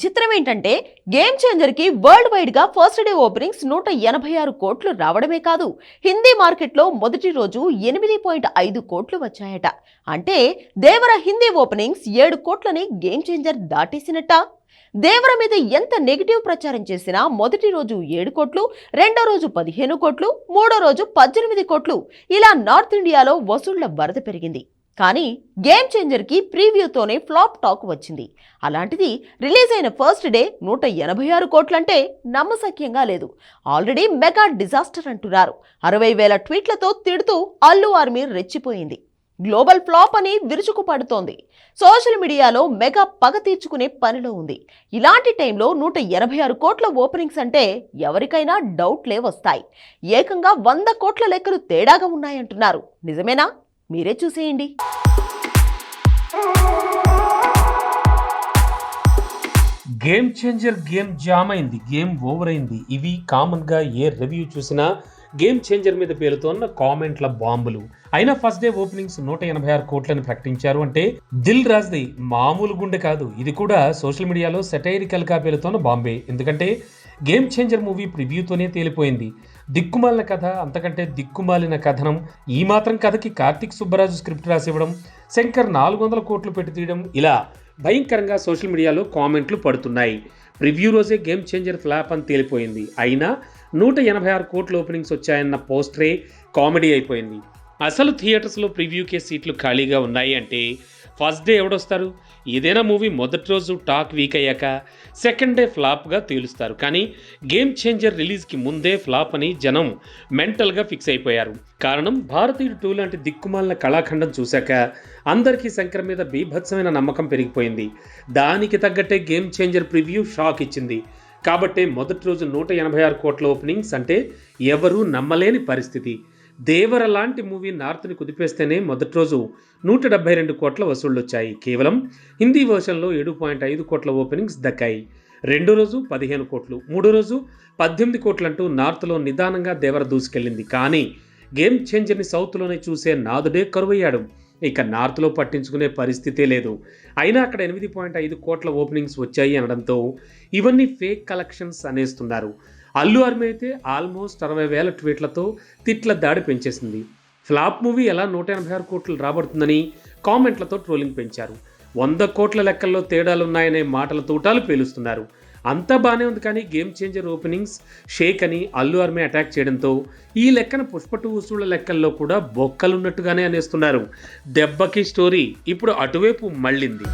విచిత్రం ఏంటంటే గేమ్ చేంజర్కి వరల్డ్ వైడ్గా ఫస్ట్ డే ఓపెనింగ్స్ నూట ఎనభై ఆరు కోట్లు రావడమే కాదు. హిందీ మార్కెట్లో మొదటి రోజు ఎనిమిది పాయింట్ ఐదు కోట్లు వచ్చాయట. అంటే దేవర హిందీ ఓపెనింగ్స్ ఏడు కోట్లని గేమ్ చేంజర్ దాటేసినట్ట? దేవర మీద ఎంత నెగిటివ్ ప్రచారం చేసినా మొదటి రోజు ఏడు కోట్లు రెండో రోజు పదిహేను కోట్లు మూడో రోజు పద్దెనిమిది కోట్లు. ఇలా నార్త్ ఇండియాలో వసూళ్ళ వరద పెరిగింది. కానీ గేమ్ చేంజర్కి ప్రీవ్యూతోనే ఫ్లాప్ టాక్ వచ్చింది. అలాంటిది రిలీజ్ అయిన ఫస్ట్ డే నూట ఎనభై ఆరు కోట్లంటే నమ్మశక్యంగా లేదు. ఆల్రెడీ మెగా డిజాస్టర్ అంటున్నారు. అరవై వేల ట్వీట్లతో తిడుతూ అల్లు ఆర్మీ రెచ్చిపోయింది. గ్లోబల్ ఫ్లాప్ అని విరుచుకుపడుతోంది. సోషల్ మీడియాలో మెగా పగ తీర్చుకునే పనిలో ఉంది. ఇలాంటి టైంలో నూట ఎనభై ఆరు కోట్ల ఓపెనింగ్స్ అంటే ఎవరికైనా డౌట్లే వస్తాయి. ఏకంగా వంద కోట్ల లెక్కలు తేడాగా ఉన్నాయంటున్నారు. నిజమేనా? మీరే చూసేయండి. గేమ్ చేంజర్ గేమ్ జామ్ అయింది గేమ్ ఓవర్ అయింది. ఇవి కామన్గా ఏ రివ్యూ చూసినా గేమ్ చేంజర్ మీద పేరుతోన్న కామెంట్ల బాంబులు. అయినా ఫస్ట్ డే ఓపెనింగ్స్ నూట ఎనభై ఆరు కోట్లని ప్రకటించారు అంటే దిల్ రాజ్ది మామూలు గుండె కాదు. ఇది కూడా సోషల్ మీడియాలో సెటైరికల్గా పేరుతోన్న బాంబే. ఎందుకంటే గేమ్ చేంజర్ మూవీ ప్రివ్యూతోనే తేలిపోయింది. దిక్కుమాలిన కథ అంతకంటే దిక్కుమాలిన కథనం ఈ మాత్రం కథకి కార్తిక్ సుబ్బరాజు స్క్రిప్ట్ రాసివ్వడం శంకర్ నాలుగు వందల కోట్లు పెట్టి తీయడం ఇలా భయంకరంగా సోషల్ మీడియాలో కామెంట్లు పడుతున్నాయి. ప్రివ్యూ రోజే గేమ్ చేంజర్ ఫ్లాప్ అని తేలిపోయింది. అయినా నూట ఎనభై ఆరు కోట్ల ఓపెనింగ్స్ వచ్చాయన్న పోస్టరే కామెడీ అయిపోయింది. అసలు థియేటర్స్లో ప్రివ్యూకే సీట్లు ఖాళీగా ఉన్నాయి అంటే ఫస్ట్ డే ఎవడొస్తారు? ఏదైనా మూవీ? మొదటి రోజు టాక్ వీక్ అయ్యాక సెకండ్ డే ఫ్లాప్గా తేలుస్తారు. కానీ గేమ్ చేంజర్ రిలీజ్కి ముందే ఫ్లాప్ అని జనం మెంటల్గా ఫిక్స్ అయిపోయారు. కారణం భారతీయుడు టూ లాంటి దిక్కుమాలిన కళాఖండం చూశాక అందరికీ శంకర్ మీద బీభత్సమైన నమ్మకం పెరిగిపోయింది. దానికి తగ్గట్టే గేమ్ చేంజర్ ప్రివ్యూ షాక్ ఇచ్చింది. కాబట్టే మొదటి రోజు నూట ఎనభై ఆరు కోట్ల ఓపెనింగ్స్ అంటే ఎవరూ నమ్మలేని పరిస్థితి. దేవర లాంటి మూవీ నార్త్ని కుదిపేస్తేనే మొదటి రోజు నూట డెబ్బై రెండు కోట్ల వసూళ్ళు వచ్చాయి కేవలం హిందీ వర్షన్లో ఏడు పాయింట్ ఐదు కోట్ల ఓపెనింగ్స్ దక్కాయి. రెండో రోజు పదిహేను కోట్లు మూడో రోజు పద్దెనిమిది కోట్లంటూ నార్త్లో నిదానంగా దేవర దూసుకెళ్ళింది. కానీ గేమ్ చేంజర్ని సౌత్లోనే చూసే నాదుడే కరువయ్యాడు. ఇక నార్త్లో పట్టించుకునే పరిస్థితే లేదు. అయినా అక్కడ ఎనిమిది పాయింట్ ఐదు కోట్ల ఓపెనింగ్స్ వచ్చాయి అనడంతో ఇవన్నీ ఫేక్ కలెక్షన్స్ అనేస్తున్నారు. అల్లు అర్మి అయితే ఆల్మోస్ట్ అరవై వేల ట్వీట్లతో తిట్ల దాడి పెంచేసింది. ఫ్లాప్ మూవీ ఎలా నూట ఎనభై ఆరు కోట్లు రాబడుతుందని కామెంట్లతో ట్రోలింగ్ పెంచారు. వంద కోట్ల లెక్కల్లో తేడాలున్నాయనే మాటల తూటాలు పేలుస్తున్నారు. అంతా బాగానే ఉంది కానీ గేమ్ చేంజర్ ఓపెనింగ్స్ షేక్ అని అల్లు ఆర్మీ అటాక్ చేయడంతో ఈ లెక్కన పుష్పటు వసూళ్ళ లెక్కల్లో కూడా బొక్కలున్నట్టుగానే అనేస్తున్నారు. దెబ్బకి స్టోరీ ఇప్పుడు అటువైపు మళ్ళింది.